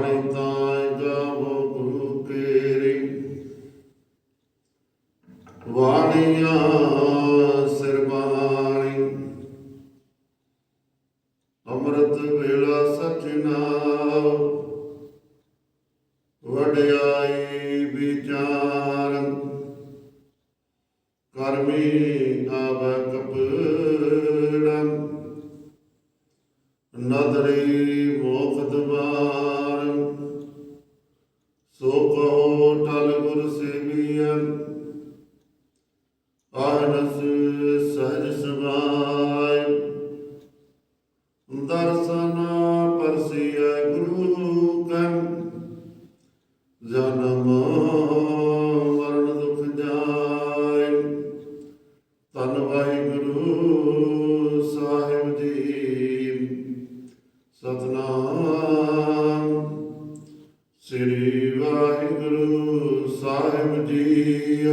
ਬਾਣੀ ਤਾਂ ਗਾਵੋ ਗੁਰੂ ਕੇਰੀ ਵਾਣੀਆਂ ਸਿਰ ਅੰਮ੍ਰਿਤ ਵੇਲਾ ਸਚਨਾਵ ਵਡਿਆਈ ਵਿਚਾਰਨ ਕਰਮੀ ਆਵੈ ਕਪੜੰ ਨਦਰੀ ਮੋਖ ਸੋ ਕਹੋ ਟਲ ਗੁਰ ਸੇਵੀਐ ਆਨਸ ਸਹਜ ਸਵਾਇ। ਦਰਸ਼ਨ ਪਰਸੀਐ ਗੁਰੂ ਕੈ ਜਨਮ ਸ੍ਰੀ ਵਾਹਿਗੁਰੂ ਸਾਹਿਬ ਜੀ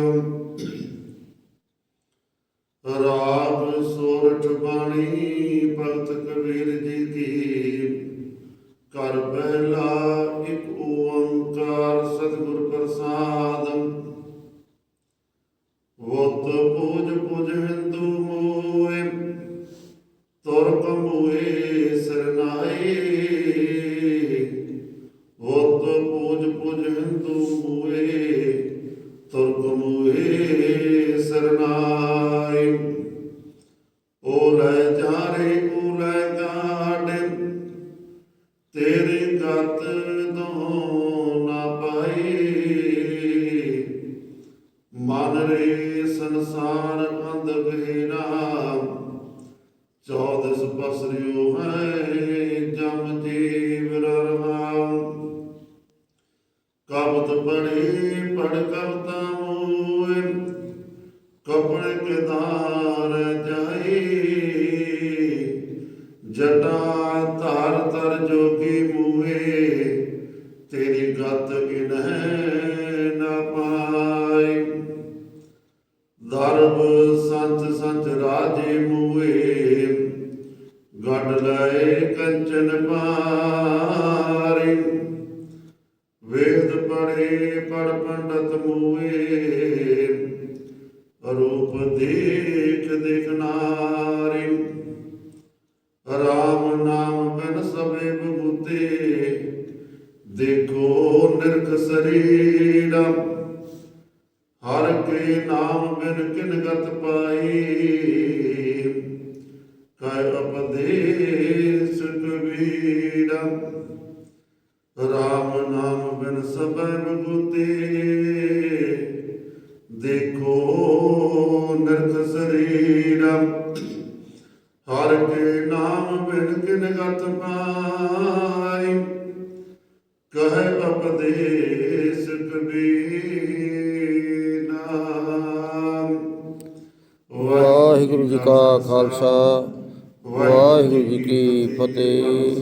ਰਾਗ ਸੋਰਠ ਬਾਣੀ ਭਗਤ ਕਬੀਰ ਜੀ ਕੀ ਕਰ ਬਹਿਲਾ ਮੋਏ ਸਰਨਾਏ। ਓ ਲੈ ਜਾਰੇ ਓ ਤੇਰੇ ਗਤ ਦੋ ਨਾ ਪਾਈ ਮਨ ਰੇ ਸੰਸਾਰ ਅੰਧ ਗਹਿਰਾ ਚੌਦਸ ਬਸਰਿਓ ਹੈ। ਜਟਾ ਧਾਰ ਤਰ ਜੋਗੀ ਮੂਏ ਤੇਰੀ ਗਤ ਇਨਹਿ ਨਾ ਪਾਈ। ਦਰਬ ਸੰਤ ਸੰਤ ਰਾਜੇ ਮੂਏ ਗੱਡ ਲਏ ਕੰਚਨ ਪਾਰੀ ਵੇਦ ਪੜੇ ਪੜ ਪੰਡਤ ਮੂਏ ਰੂਪ ਦੇਖ ਦੇਖ ਦੇਖੋ ਨਿਰਖ ਹਰ ਕੇ ਨਾਮ ਬਿਨ ਕਿਨ ਗਤ ਪਾਈ। ਕੈ ਉਪਦੇਸ਼ ਕਬੀਰਾ ਰਾਮ ਨਾਮ ਬਿਨ ਸਭੈ ਬੁੱਤੇ ਦੇਖੋ ਨਿਰਖ ਸਰੀਰਾ ਹਰ ਕੇ ਨਾਮ ਬਿਨ ਕਿਨ ਗਤ ਪਾਈ। ਕਹਿ ਵਾਹਿਗੁਰੂ ਜੀ ਕਾ ਖਾਲਸਾ ਵਾਹਿਗੁਰੂ ਜੀ ਕੀ ਫਤਿਹ।